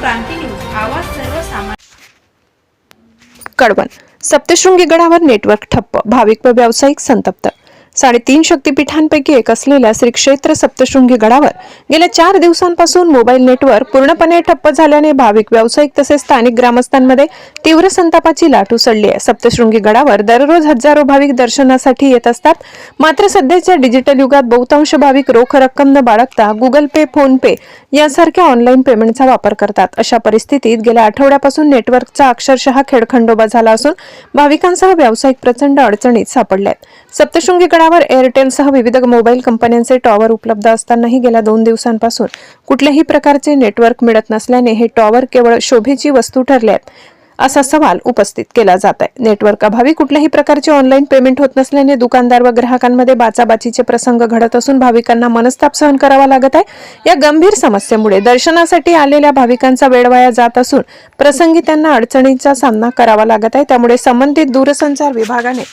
क्रांती news आवाज सर्वसामान्य कडवण. सप्तशृंगी गडावर नेटवर्क ठप्प. भाविक व व्यावसायिक संतप्त. साडेतीन शक्तिपीठांपैकी एक असलेल्या श्री क्षेत्र सप्तशृंगी गडावर गेल्या चार दिवसांपासून मोबाईल नेटवर्क पूर्णपणे ठप्प झाल्याने भाविक व्यावसायिक तसेच स्थानिक ग्रामस्थांमध्ये तीव्र संतापाची लाट उसळली आहे. सप्तशृंगी गडावर दररोज हजारो भाविक दर्शनासाठी येत असतात. मात्र सध्याच्या डिजिटल युगात बहुतांश भाविक रोख रक्कम न बाळगता गुगल पे फोन पे यासारख्या ऑनलाईन पेमेंटचा वापर करतात. अशा परिस्थितीत गेल्या आठवड्यापासून नेटवर्कचा अक्षरशः खेळखंडोबा झाला असून भाविकांसह व्यावसायिक प्रचंड अडचणीत सापडले आहेत. सप्तशृंगी गडावर एअरटेलसह विविध मोबाईल कंपन्यांचे टॉवर उपलब्ध असतानाही गेल्या दोन दिवसांपासून कुठल्याही प्रकारचे नेटवर्क मिळत नसल्याने हे टॉवर केवळ शोभेची वस्तू ठरले आहेत असा सवाल उपस्थित केला जात आहे. नेटवर्क अभावी कुठल्याही प्रकारचे ऑनलाईन पेमेंट होत नसल्याने दुकानदार व ग्राहकांमध्ये बाचाबाचीचे प्रसंग घडत असून भाविकांना मनस्ताप सहन करावा लागत आहे. या गंभीर समस्येमुळे दर्शनासाठी आलेल्या भाविकांचा वेळ वाया जात असून प्रसंगी त्यांना अडचणींचा सामना करावा लागत आहे. त्यामुळे संबंधित दूरसंचार विभागाने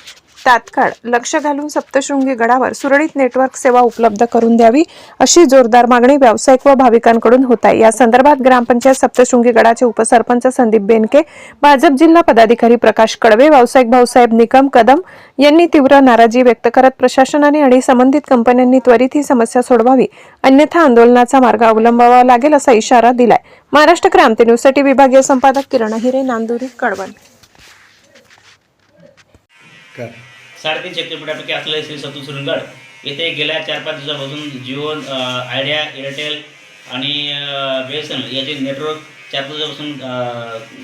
तात्काळ लक्ष घालून सप्तशृंगी गडावर सुरळीत नेटवर्क सेवा उपलब्ध करून द्यावी अशी जोरदार मागणी व्यावसायिक व भाविकांकडून होत आहे. या संदर्भात ग्रामपंचायत सप्तशृंगी गडाचे उपसरपंच संदीप बेनके भाजप जिल्हा पदाधिकारी प्रकाश कडवे व्यावसायिक भाऊसाहेब निकम कदम यांनी तीव्र नाराजी व्यक्त करत प्रशासनाने आणि संबंधित कंपन्यांनी त्वरित ही समस्या सोडवावी अन्यथा आंदोलनाचा मार्ग अवलंबावा लागेल असा इशारा दिलाय. महाराष्ट्र क्रांती न्यूजसाठी विभागीय संपादक किरण हिरे नांदुरी कळवण. साडेतीनशे साडेतीन शक्तीपीठापैकी असलेले श्री सतू सुरंगड. येथे गेल्या चार पाच दिवसापासून जिओ आयडिया एअरटेल आणि बी एस एन एल याचे नेटवर्क चार पाच दिवसापासून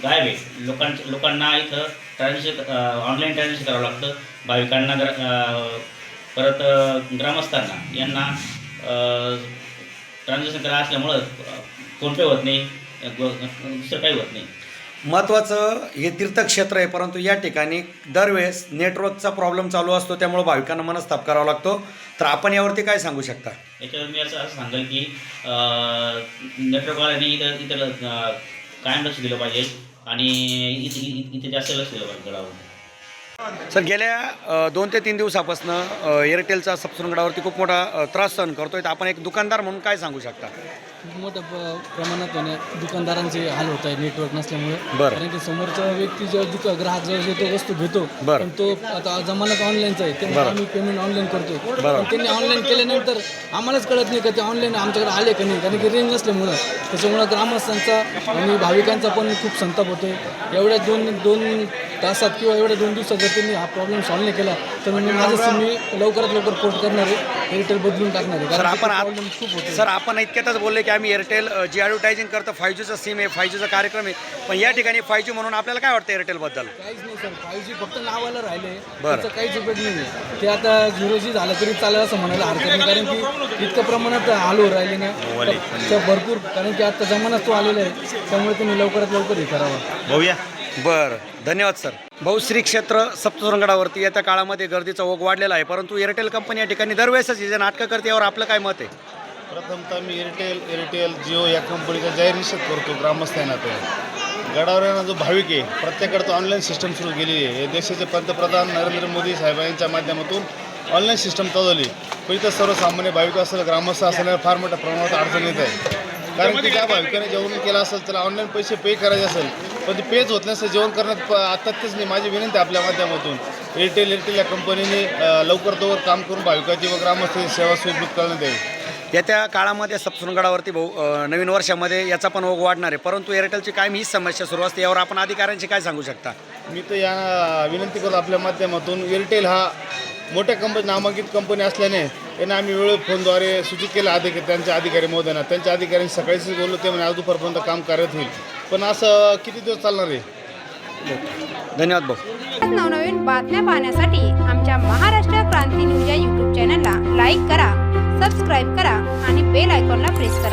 गायब आहे. लोकांच्या लोकांना इथं ट्रान्झॅक्शन ऑनलाईन ट्रान्झॅक्शन करावं लागतं. भाविकांना ग्र परत ग्रामस्थांना यांना ट्रान्झॅक्शन करा असल्यामुळं फोनपे होत नाही. दुसरं काही होत नाही. महत्त्वाचं हे तीर्थक्षेत्र आहे परंतु या ठिकाणी दरवेळेस नेटवर्कचा प्रॉब्लेम चालू असतो त्यामुळे भाविकांना मनस्ताप करावा लागतो. तर आपण यावरती काय सांगू शकता? याच्यावर मी असं असं सांगेल की नेटवर्कवाल्यांनी इथं इथं कायम लक्ष दिलं पाहिजे आणि इथे जास्त लक्ष दिलं पाहिजे गडावर सर गेल्या दोन ते तीन दिवसापासून एअरटेलचा सप्तशृंगडावरती खूप मोठा त्रास सहन करतोय. तर आपण एक दुकानदार म्हणून काय सांगू शकता? खूप मोठ्या प- प्रमाणात दुकानदारांचे हाल होत आहे नेटवर्क नसल्यामुळे बरं. कारण की समोरचा व्यक्ती जेव्हा दुका ग्राहक जेव्हा तो वस्तू घेतो बरं. पण तो आता जमानाच ऑनलाईनचा आहे त्यामुळे. आम्ही पेमेंट ऑनलाईन करतो. पण त्यांनी ऑनलाईन केल्यानंतर आम्हालाच कळत नाही का ते ऑनलाईन आमच्याकडे आले का नाही कारण की रेंज नसल्यामुळं त्याच्यामुळं ग्रामस्थांचा आणि भाविकांचा पण खूप संताप होतोय एवढ्या दोन दोन तासात किंवा एवढ्या दोन दिवसात जर त्यांनी हा प्रॉब्लेम सॉल्व्ह नाही केला तर म्हणजे माझं मी लवकरात लवकर पोर्ट करणार आहे. एअरटेल बदलून टाकणार आहे. सर कारण आपण खूप होतो. सर आपण इतक्यातच बोलले की आम्ही एअरटेल अ, जी ॲडव्हर्टायझिंग करतो फाय जीचा सिम आहे फाय जीचा कार्यक्रम आहे. पण या ठिकाणी फाय जी म्हणून आपल्याला काय वाटतं एअरटेलबद्दल काहीच नाही सर. फाईव्ह जी फक्त नावाला राहिले. बरं. त्याचा काहीच उपयोग नाही आहे. ते आता झिरो जी झालं तरी चालेल असं म्हणायला हरकत नाही. कारण की इतक्या प्रमाणात आलो राहिले ना. तर- तर भरपूर. कारण की आता जमानाच तो आलेला आहे. त्यामुळे तुम्ही लवकरात लवकर हे करावं. बरं. धन्यवाद सर. बहुश्री क्षेत्र सप्तशृंगडावरती येत्या काळामध्ये गर्दीचा ओघ वाढलेला आहे. परंतु एअरटेल कंपनी या ठिकाणी दरवेळेसच जे नाटकं करते यावर आपलं काय मत आहे? प्रथमतः मी एअरटेल एअरटेल जिओ या कंपनीचा जाहीर निषेध करतो ग्रामस्थांना. ते गडावर येणारा जो भाविक आहे प्रत्येकाकडे ऑनलाईन सिस्टम सुरू केली आहे. हे देशाचे पंतप्रधान नरेंद्र मोदी साहेबांच्या माध्यमातून ऑनलाईन सिस्टम चालवली. पण इथं सर्वसामान्य भाविक असेल ग्रामस्थ असेल फार मोठ्या प्रमाणात अडचण येत आहे. कारण की ज्या भाविकाने जेवण केलं असेल त्याला ऑनलाईन पैसे पे करायचे असेल पण ते पेच होत नसेल जेवण करण्यात प- आता तेच नाही माझी विनंती आपल्या माध्यमातून. एअरटेल एअरटेल या कंपनीने लवकर तोवर काम करून भाविकाची व ग्रामस्थांची सेवा सुविधा करण्यात यावी येत्या काळामध्ये सप्तशृंगडावरती भाऊ नवीन वर्षामध्ये याचा पण ओघ वाढणार आहे. परंतु एअरटेलची कायम हीच समस्या सुरू असते. यावर आपण अधिकाऱ्यांशी काय सांगू शकता? मी तर या विनंती करतो आपल्या माध्यमातून. एअरटेल हा मोठ्या कंपनी नामांकित कंपनी असल्याने त्यांना आम्ही वेळ फोनद्वारे सूचित केलं अधिकारी त्यांच्या अधिकारी महोदयांना. त्यांच्या अधिकाऱ्यांनी सकाळीच बोललो ते म्हणे आज दुपारपर्यंत काम कार्यरत होईल. पण असं किती दिवस चालणार आहे? धन्यवाद भाऊ. नवनवीन बातम्या पाहण्यासाठी आमच्या महाराष्ट्र क्रांती न्यूज या यूट्यूब चॅनलला लाईक करा सबस्क्राईब करा आणि बेल आयकॉनला प्रेस करा.